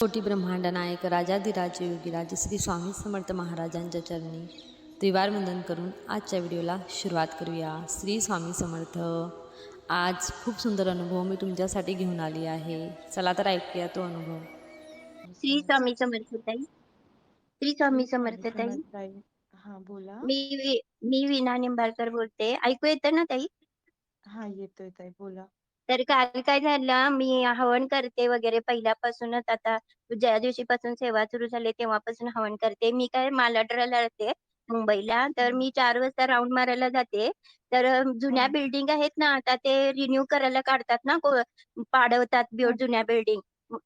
कोटी ब्रह्मांड नायक राजाधिराज योगीराज श्री स्वामी समर्थ महाराजांच्या चरणी त्रिवार वंदन करून आजच्या व्हिडिओला सुरुवात करूया. श्री स्वामी समर्थ आज खूप सुंदर अनुभव मी तुमच्यासाठी घेऊन आली आहे. चला तर ऐकूया तो अनुभव. श्री स्वामी समर्थ ताई. श्री स्वामी समर्थ ताई. हा बोला. मी मी विना निंबाळकर बोलते. ऐकू येतं ना ताई? हा येतोय ताई. बोला. तर काल काय झालं मी हवन करते वगैरे पहिल्यापासूनच आता ज्या दिवशीपासून सेवा सुरू झाली तेव्हापासून हवन करते मी काय मालाड्राला राहते मुंबईला तर मी चार वाजता राऊंड मारायला जाते तर जुन्या. बिल्डिंग आहेत ना आता ते रिन्यू करायला काढतात ना पाडवतात. जुन्या बिल्डिंग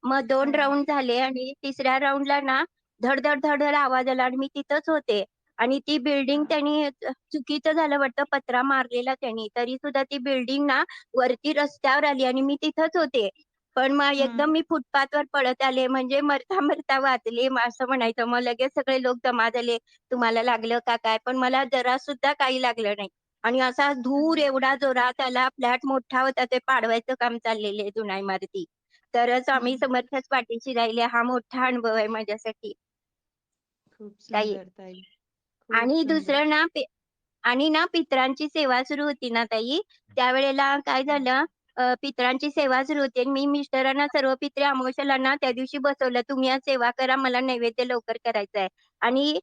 मग दोन. राऊंड झाले आणि तिसऱ्या राऊंडला ना धड धड धड धड आवाज आला आणि मी तिथंच होते आणि ती बिल्डिंग. त्यांनी चुकीचं झालं वाटतं पत्रा मारलेला त्यांनी. तरी सुद्धा ती बिल्डिंग ना वरती रस्त्यावर आली आणि मी तिथंच होते. पण मग. एकदम मी फुटपाथवर पडत आले. म्हणजे मरता मरता वाचले असं म्हणायचं. मग लगेच सगळे लोक जमा झाले. तुम्हाला लागलं का काय? पण मला जरा सुद्धा काही लागलं नाही. आणि असा धूर. एवढा जोरात त्याला फ्लॅट मोठा होता. ते पाडवायचं काम चाललेले जुना इमारती. तर स्वामी हम्म. समर्थच पाठीशी राहिले. हा मोठा अनुभव आहे माझ्यासाठी. आणि. दुसरं ना आणि ना पित्रांची सेवा सुरू होती ना ताई. त्यावेळेला काय झालं पित्रांची सेवा सुरू होती आणि मी मिस्टरांना सर्व पित्रे ना त्या दिवशी बसवलं तुम्ही आज सेवा करा मला नैवेद्य लवकर करायचं आहे आणि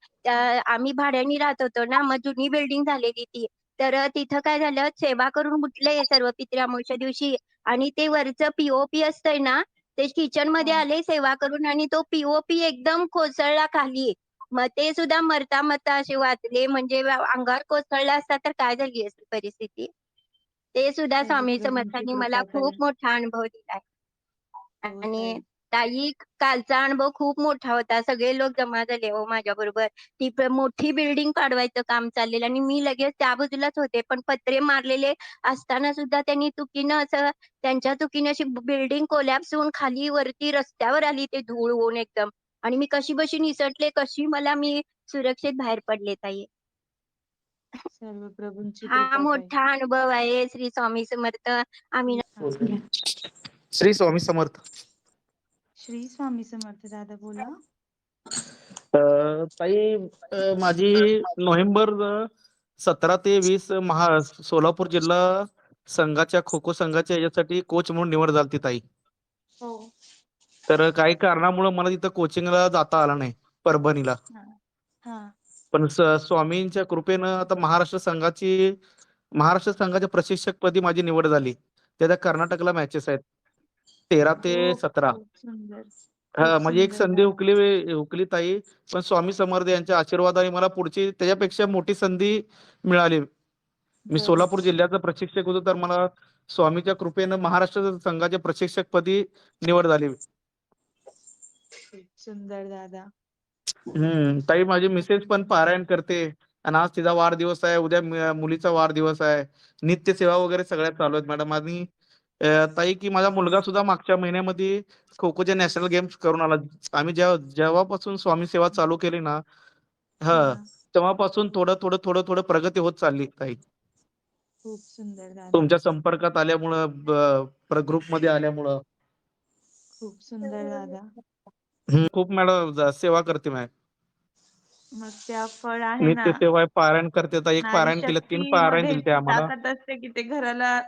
आम्ही भाड्याने राहत होतो ना मग जुनी बिल्डिंग झालेली ती. तर तिथं काय झालं सेवा करून उठले सर्व पित्रे अमावस्या दिवशी. आणि ते वरचं पीओपी असतंय ना ते किचनमध्ये. आले सेवा करून आणि तो पीओपी एकदम कोसळला खाली. मग ते सुद्धा मरता मरता असे वाचले. म्हणजे अंगावर कोसळला असता तर काय झाली असती परिस्थिती? ते सुद्धा स्वामी समर्थांनी मला खूप. मोठा अनुभव दिलाय हो आणि ताई. कालचा अनुभव खूप मोठा होता. सगळे लोक जमा झाले हो माझ्या बरोबर ती मोठी बिल्डिंग पाडवायचं काम चाललेलं आणि मी लगेच त्या बाजूलाच होते. पण पत्रे मारलेले असताना सुद्धा त्यांनी चुकीनं असं त्यांच्या चुकीने अशी बिल्डिंग कोलॅप्स होऊन खाली वरती रस्त्यावर आली. ते धूळ होऊन एकदम. आणि मी कशी बशी निसटले कशी मला मी सुरक्षित बाहेर पडले ताई. सर्व प्रभूंची हा. मोठा अनुभव आहे. श्री स्वामी समर्थ आम्ही. श्री स्वामी समर्थ. श्री स्वामी समर्थ दादा बोला. अ, ताई माझी नोव्हेंबर सतरा ते वीस महा सोलापूर जिल्हा संघाच्या खो खो संघाच्या याच्यासाठी कोच म्हणून निवड झाली ताई. हो. तर काही कारणामुळे मला तिथं कोचिंगला जाता आलं नाही परभणीला. हा हा. पण स्वामींच्या कृपेनं आता महाराष्ट्र संघाची महाराष्ट्र संघाच्या प्रशिक्षकपदी माझी निवड झाली. त्याच्या कर्नाटकला मॅचेस आहेत. तेरा ते हो, सतरा. हा म्हणजे एक संधी. हुकली हुकली ताई. पण स्वामी समर्थ यांच्या आशीर्वादाने मला पुढची त्याच्यापेक्षा मोठी संधी मिळाली. मी बरोबर. सोलापूर जिल्ह्याचा प्रशिक्षक होतो तर मला स्वामीच्या कृपेनं महाराष्ट्र संघाच्या प्रशिक्षकपदी निवड झाली. सुंदर दादा. हम्म ताई माझी मिसेस पण पारायण करते आणि आज तिचा वाढदिवस आहे उद्या मुलीचा वाढदिवस आहे. नित्य सेवा वगैरे सगळ्या चालू आहेत मॅडम. आणि ताई की माझा मुलगा सुद्धा मागच्या महिन्यामध्ये खो खोच्या नॅशनल गेम्स करून आला. आम्ही जेव्हा जेव्हापासून स्वामी सेवा चालू केली ना हा. तेव्हापासून थोडं थोडं थोडं थोडं प्रगती होत चालली ताई. खूप सुंदर दादा. तुमच्या संपर्कात आल्यामुळं ग्रुपमध्ये आल्यामुळं. खूप सुंदर दादा. खूप मॅडम सेवा करते मॅम. मग त्या फळ आहे ना. नित्य सेवा आहे, पारायण करते. ताई एक नारी पारायण दिलं तीन पारायण शक्तीमध्ये दिले ते इतकी आम्हाला. ताकद असते की ते घराला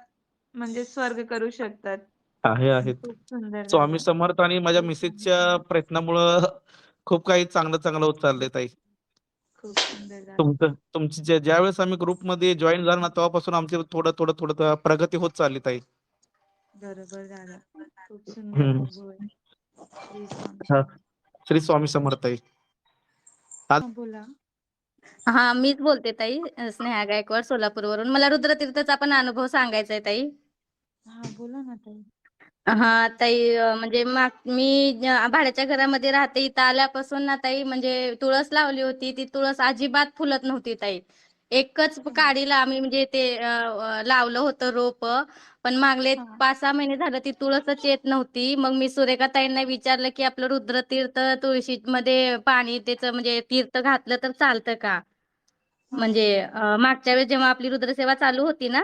म्हणजे स्वर्ग करू शकतात. आहे आहेत खूप सुंदर स्वामी. समर्थ आणि माझ्या मिसेसच्या. प्रयत्नामुळं खूप काही चांगलं चांगलं होत चाललंय ताई. खूप सुंदर दादा. तुमचं तुमची ज्या- ज्यावेळेस आम्ही ग्रुपमध्ये जॉईन झालो ना तेव्हापासून आमची थोडं थोडं थोडं थोडं प्रगती होत चालली ताई. बरोबर दादा. खूप सुंदर हम्म. अनुभव आहे. हा. श्री स्वामी समर्थ ताई हा, बोला. हा मीच बोलते ताई स्नेहा गायकवाड सोलापूरवरून. मला रुद्रतीर्थचा पण अनुभव सांगायचा आहे ताई. हा बोला ना ताई. हा ताई म्हणजे माग मी भाड्याच्या घरामध्ये राहते. इथं आल्यापासून ना ताई म्हणजे तुळस लावली होती. ती तुळस अजिबात फुलत नव्हती ताई. एकच काडीला आम्ही म्हणजे ते लावलं होतं रोप पण मागले. पाच सहा महिने झालं ती तुळसच येत नव्हती. मग मी सुरेखा ताईंना विचारलं की आपलं रुद्रतीर्थ तुळशीमध्ये पाणी त्याचं म्हणजे तीर्थ घातलं तर चालतं का. म्हणजे मागच्या वेळेस जेव्हा आपली रुद्रसेवा चालू होती ना?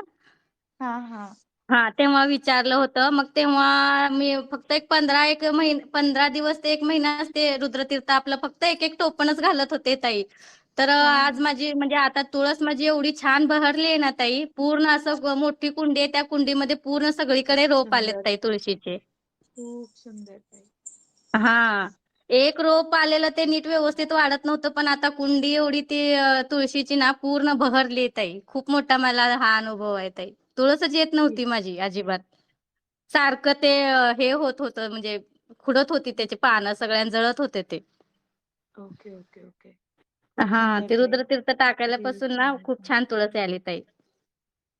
हा हा. हा तेव्हा विचारलं होतं. मग तेव्हा मी फक्त एक पंधरा एक महिन पंधरा दिवस ते एक महिनाच ते रुद्रतीर्थ आपलं फक्त एक एक टोपणच घालत होते ताई. तर आज माझी म्हणजे आता तुळस माझी एवढी छान बहरली आहे ना ताई पूर्ण असं मोठी कुंडी आहे त्या कुंडीमध्ये पूर्ण सगळीकडे रोप आलेत. ताई तुळशीचे. खूप सुंदर ताई. हा. एक रोप आलेलं ते नीट व्यवस्थित वाढत नव्हतं पण आता कुंडी एवढी ती तुळशीची ना पूर्ण बहरली ताई. खूप मोठा मला हा अनुभव आहे ताई. तुळसच येत नव्हती माझी अजिबात. सारखं ते हे होत होतं म्हणजे खुडत होती त्याची पानं सगळ्यांना जळत होते ते. Okay okay okay. हा ते. रुद्रतीर्थ टाकायल्यापासून ना सुंदर. खूप छान तुळस आली ताई.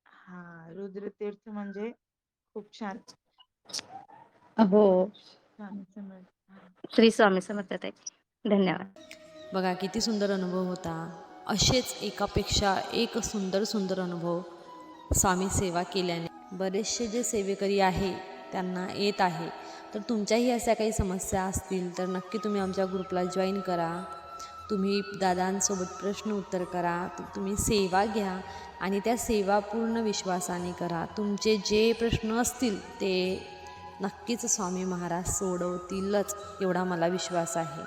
हा रुद्रतीर्थ म्हणजे खूप छान. हो. हा. श्री स्वामी समर्थ ताई. धन्यवाद. बघा किती सुंदर अनुभव होता. असेच एकापेक्षा एक सुंदर सुंदर अनुभव स्वामी सेवा केल्याने. बरेचसे जे सेवेकरी आहे त्यांना येत आहे. तर तुमच्याही अशा काही समस्या असतील तर नक्की तुम्ही आमच्या ग्रुपला जॉईन करा. तुम्ही दादांसोबत प्रश्न उत्तर करा तुम्ही सेवा घ्या आणि त्या सेवा पूर्ण विश्वासाने करा. तुमचे जे प्रश्न असतील ते नक्कीच स्वामी महाराज सोडवतीलच एवढा मला विश्वास आहे.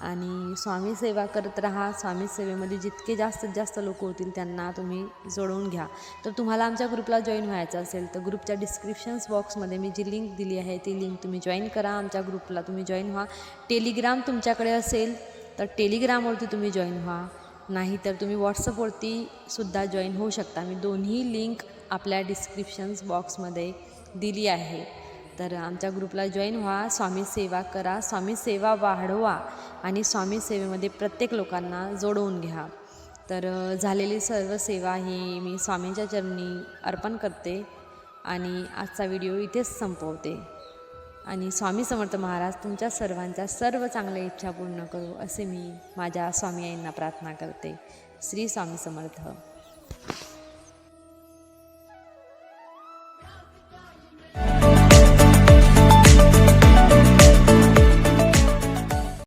आणि स्वामी सेवा करत राहा. स्वामी सेवेमध्ये जितके जास्तीत जास्त लोक होतील त्यांना तुम्ही जोडवून घ्या. तर तुम्हाला आमच्या ग्रुपला जॉईन व्हायचं असेल तर ग्रुपच्या डिस्क्रिप्शन्स बॉक्समध्ये मी जी लिंक दिली आहे ती लिंक तुम्ही जॉईन करा. आमच्या ग्रुपला तुम्ही जॉईन व्हा. टेलिग्राम तुमच्याकडे असेल तर टेलिग्रामवरती तुम्ही जॉईन व्हा. नाहीतर तुम्ही व्हॉट्सअपवरती सुद्धा जॉईन होऊ शकता. मी दोन्ही लिंक आपल्या डिस्क्रिप्शन्स बॉक्समध्ये दिली आहे. तर आमच्या ग्रुपला जॉईन व्हा. स्वामी सेवा करा. स्वामी सेवा वाढवा आणि स्वामी सेवेमध्ये प्रत्येक लोकांना जोडवून घ्या. तर झालेली सर्व सेवा ही मी स्वामींच्या चरणी अर्पण करते आणि आजचा व्हिडिओ इथेच संपवते. आणि स्वामी समर्थ महाराज तुमच्या सर्वांच्या सर्व चांगल्या इच्छा पूर्ण करू असे मी माझ्या स्वामी आईंना प्रार्थना करते. श्री स्वामी समर्थ.